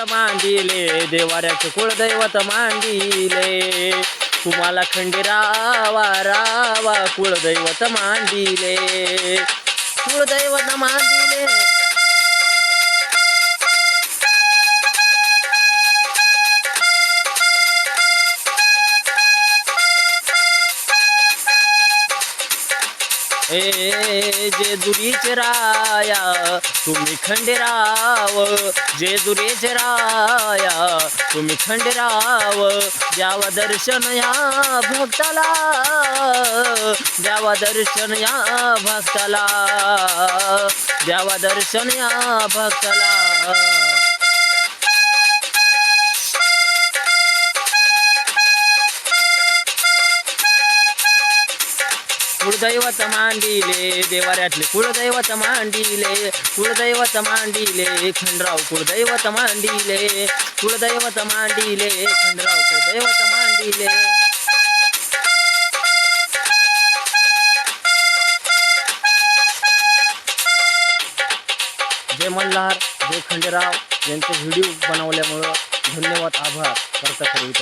मांडिले देवाऱ्याचे कुळदैवत मांडिले. तुम्हाला खंडेरावा रावा कुळदैवत मांडिले. कुळदैवत मांडिले. ए जेजुरीचे राया तुम्ही खंडेराव जेजुरीचे राया तुम्ही खंडेराव द्यावा दर्शन या भक्ताला द्यावा दर्शन या भक्ताला द्यावा दर्शन या भक्ताला. कुळदैवत मांडिले देवाऱ्यातले कुळदैवत मांडिले कुळदैवत मांडिले खंडराव कुळदैवत मांडिले कुळदैवत मांडिले खंडराव कुळदैवत मांडिले. जय मल्हार जय खंडेराव यांचे व्हिडिओ बनवल्यामुळं धन्यवाद आभार करता करू